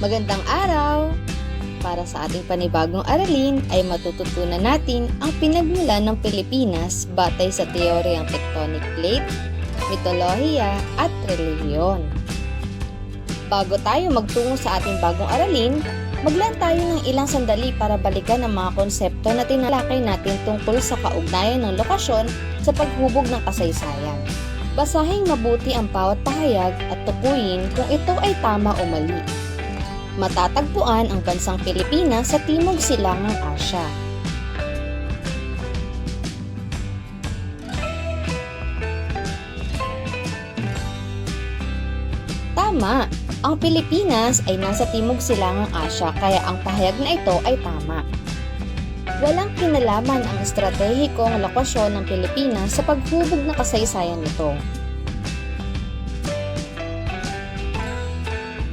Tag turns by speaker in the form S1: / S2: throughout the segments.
S1: Magandang araw! Para sa ating panibagong aralin ay matututunan natin ang pinagmulan ng Pilipinas batay sa teoryang tectonic plate, mitolohiya at relihiyon. Bago tayo magtungo sa ating bagong aralin, maglaan tayo ng ilang sandali para balikan ang mga konsepto na tinalakay natin tungkol sa kaugnayan ng lokasyon sa paghubog ng kasaysayan. Basahing mabuti ang bawat pahayag at tukuyin kung ito ay tama o mali. Matatagpuan ang bansang Pilipinas sa Timog Silangang Asya. Tama! Ang Pilipinas ay nasa Timog Silangang Asya kaya ang pahayag na ito ay tama. Walang kinalaman ang estratehikong lokasyon ng Pilipinas sa paghubog ng kasaysayan nito.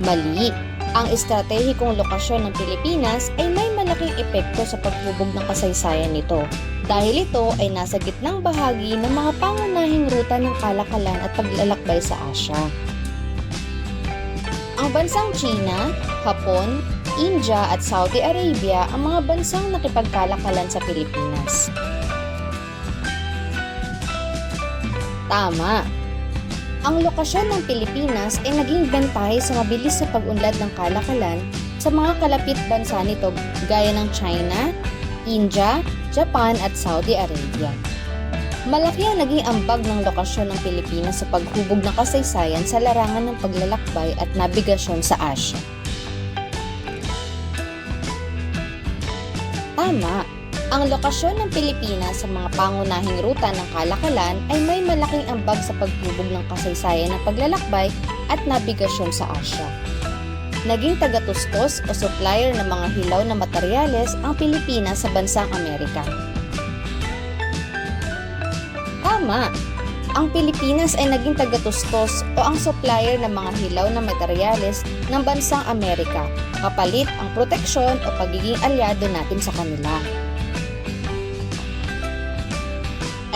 S1: Mali. Ang estratehikong lokasyon ng Pilipinas ay may malaking epekto sa paghubog ng kasaysayan nito dahil ito ay nasa gitnang bahagi ng mga pangunahing ruta ng kalakalan at paglalakbay sa Asya. Ang bansang China, Hapon, India at Saudi Arabia ang mga bansang nakipagkalakalan sa Pilipinas. Tama. Ang lokasyon ng Pilipinas ay naging bentahe sa mabilis sa pag-unlad ng kalakalan sa mga kalapit bansa nito gaya ng China, India, Japan at Saudi Arabia. Malaki ang naging ambag ng lokasyon ng Pilipinas sa paghubog ng kasaysayan sa larangan ng paglalakbay at nabigasyon sa Asya. Tama. Ang lokasyon ng Pilipinas sa mga pangunahing ruta ng kalakalan ay may malaking ambag sa paghubog ng kasaysayan ng paglalakbay at nabigasyon sa Asya. Naging tagatustos o supplier ng mga hilaw na materyales ang Pilipinas sa bansang Amerika. Tama! Ang Pilipinas ay naging tagatustos o ang supplier ng mga hilaw na materyales ng bansang Amerika kapalit ang proteksyon o pagiging alyado natin sa kanila.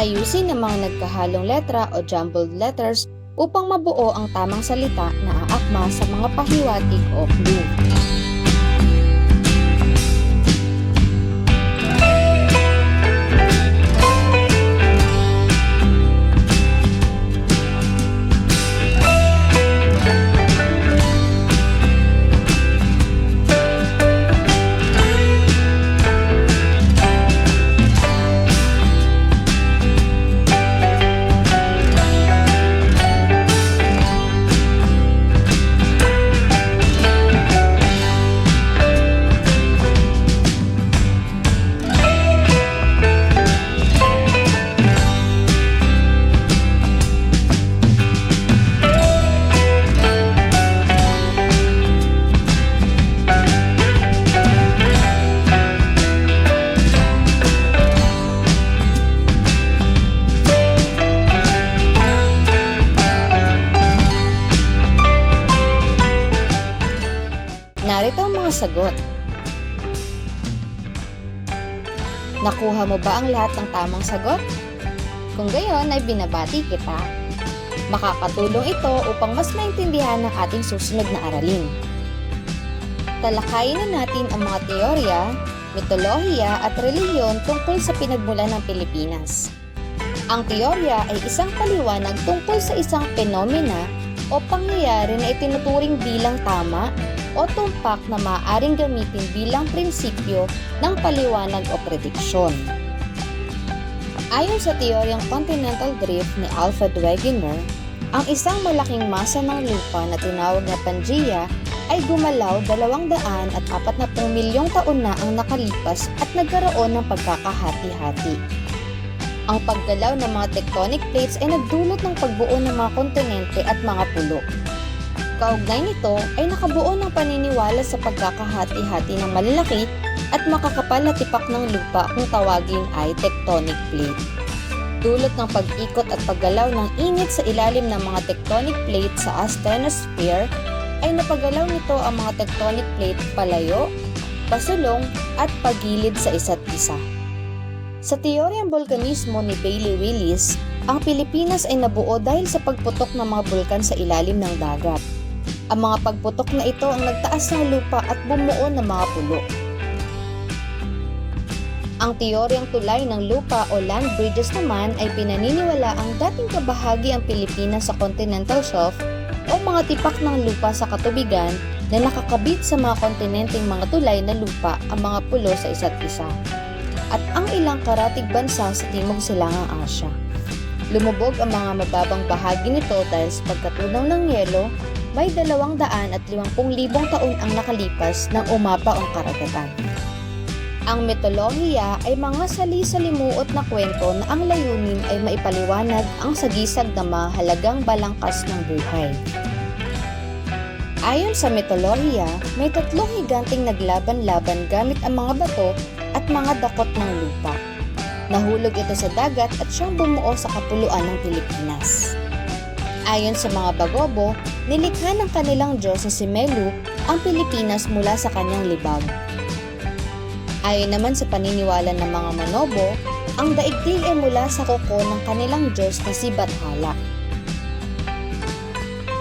S1: Ayusin ang mga nagkahalong letra o jumbled letters upang mabuo ang tamang salita na aakma sa mga pahiwatig o clue. Narito ang mga sagot. Nakuha mo ba ang lahat ng tamang sagot? Kung gayon ay binabati kita. Makakatulong ito upang mas maintindihan ang ating susunod na aralin. Talakayin na natin ang mga teorya, mitolohiya at relihiyon tungkol sa pinagmulan ng Pilipinas. Ang teorya ay isang paliwanag tungkol sa isang penomena o pangyayari na itinuturing bilang tama o tumpak na maaaring gamitin bilang prinsipyo ng paliwanag o prediksyon. Ayon sa teoryang continental drift ni Alfred Wegener, ang isang malaking masa ng lupa na tinawag na Pangea ay gumalaw 240 milyong taon na ang nakalipas at nagkaroon ng pagkakahati-hati. Ang paggalaw ng mga tectonic plates ay nagdulot ng pagbuo ng mga kontinente at mga pulo. Kaugnay nito ay nakabuo ng paniniwala sa pagkakahati-hati ng malalaki at makakapal na tipak ng lupa kung tawagin ay tectonic plate. Dulot ng pag-ikot at paggalaw ng init sa ilalim ng mga tectonic plate sa asthenosphere ay napagalaw nito ang mga tectonic plate palayo, pasulong at pagilid sa isa't isa. Sa teoryang volkanismo ni Bailey Willis, ang Pilipinas ay nabuo dahil sa pagputok ng mga bulkan sa ilalim ng dagat. Ang mga pagputok na ito ang nagtaas ng lupa at bumuo ng mga pulo. Ang teoryang tulay ng lupa o land bridges naman ay pinaniniwala ang dating kabahagi ang Pilipinas sa continental shelf o mga tipak ng lupa sa katubigan na nakakabit sa mga kontinenteng mga tulay na lupa ang mga pulo sa isa't isa at ang ilang karatig bansa sa Timog Silangang Asya. Lumubog ang mga mababang bahagi nito dahil sa pagkatunaw ng yelo, may dalawang daan at limampung libong taon ang nakalipas nang umapa ang karagatan. Ang mitolohiya ay mga sali-salimuot na kwento na ang layunin ay maipaliwanag ang sagisag na mahalagang balangkas ng buhay. Ayon sa mitolohiya, may tatlong higanting naglaban-laban gamit ang mga bato at mga dakot ng lupa. Nahulog ito sa dagat at siyang bumuo sa kapuluan ng Pilipinas. Ayon sa mga Bagobo, nilikha ng kanilang Diyos na si Melu ang Pilipinas mula sa kanyang libag. Ayon naman sa paniniwala ng mga Manobo, ang daigdig ay mula sa kuko ng kanilang Diyos na si Bathala.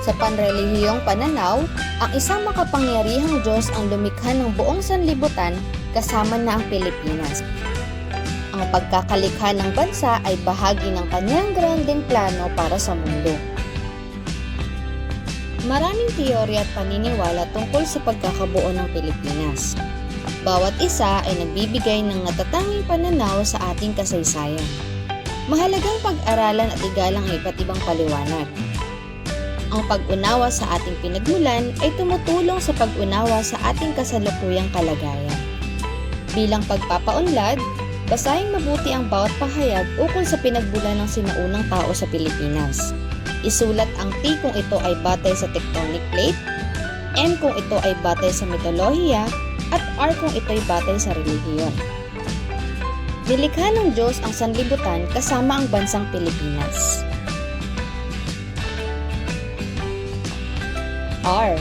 S1: Sa panrelihiyong pananaw, ang isang makapangyarihang Diyos ang lumikha ng buong sanlibutan kasama na ang Pilipinas. Ang pagkakalikha ng bansa ay bahagi ng kanyang granding plano para sa mundo. Maraming teorya at paniniwala tungkol sa pagkakabuo ng Pilipinas. Bawat isa ay nagbibigay ng natatanging pananaw sa ating kasaysayan. Mahalagang pag-aralan at igalang ang iba't ibang paliwanag. Ang pag-unawa sa ating pinagmulan ay tumutulong sa pag-unawa sa ating kasalukuyang kalagayan. Bilang pagpapaunlad, basahin mabuti ang bawat pahayag ukol sa pinagbulan ng sinaunang tao sa Pilipinas. Isulat ang T kung ito ay batay sa tectonic plate, M kung ito ay batay sa mitolohiya, at R kung ito'y batay sa relihiyon. Nilikha ng Diyos ang sanlibutan kasama ang bansang Pilipinas. R.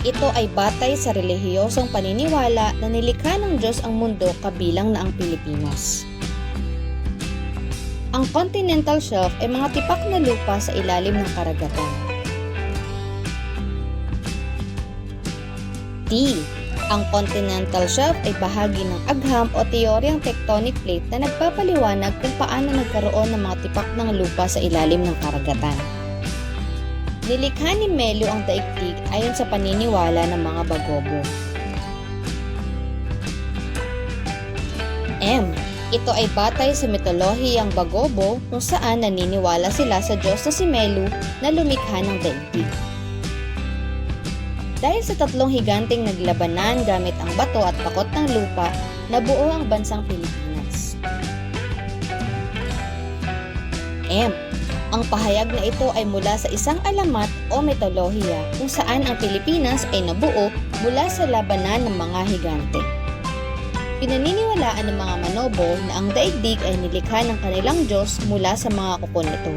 S1: Ito ay batay sa relihiyosong paniniwala na nilikha ng Diyos ang mundo kabilang na ang Pilipinas. Ang continental shelf ay mga tipak na lupa sa ilalim ng karagatan. T. Ang continental shelf ay bahagi ng agham o teoryang tectonic plate na nagpapaliwanag kung paano nagkaroon ng mga tipak ng lupa sa ilalim ng karagatan. Nilikha ni Melo ang daigdig ayon sa paniniwala ng mga Bagobo. M. Ito ay batay sa mitolohiyang Bagobo kung saan naniniwala sila sa Diyos na si Melu na lumikha ng daigdig. Dahil sa tatlong higanting naglabanan gamit ang bato at bakot ng lupa, nabuo ang bansang Pilipinas. M. Ang pahayag na ito ay mula sa isang alamat o mitolohiya kung saan ang Pilipinas ay nabuo mula sa labanan ng mga higante. Pinaniniwalaan ng mga Manobo na ang daigdig ay nilikha ng kanilang Diyos mula sa mga kuko nito.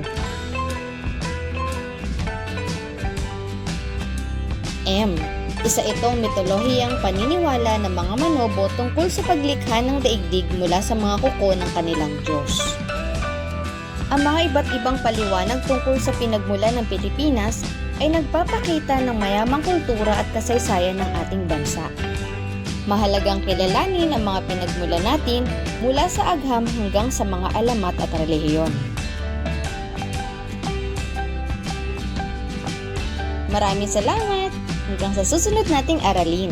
S1: M. Isa itong mitolohiyang paniniwala ng mga Manobo tungkol sa paglikha ng daigdig mula sa mga kuko ng kanilang Diyos. Ang mga iba't ibang paliwanag tungkol sa pinagmulan ng Pilipinas ay nagpapakita ng mayamang kultura at kasaysayan ng ating bansa. Mahalagang kilalanin ang mga pinagmulan natin mula sa agham hanggang sa mga alamat at relihiyon. Maraming salamat! Hanggang sa susunod nating aralin.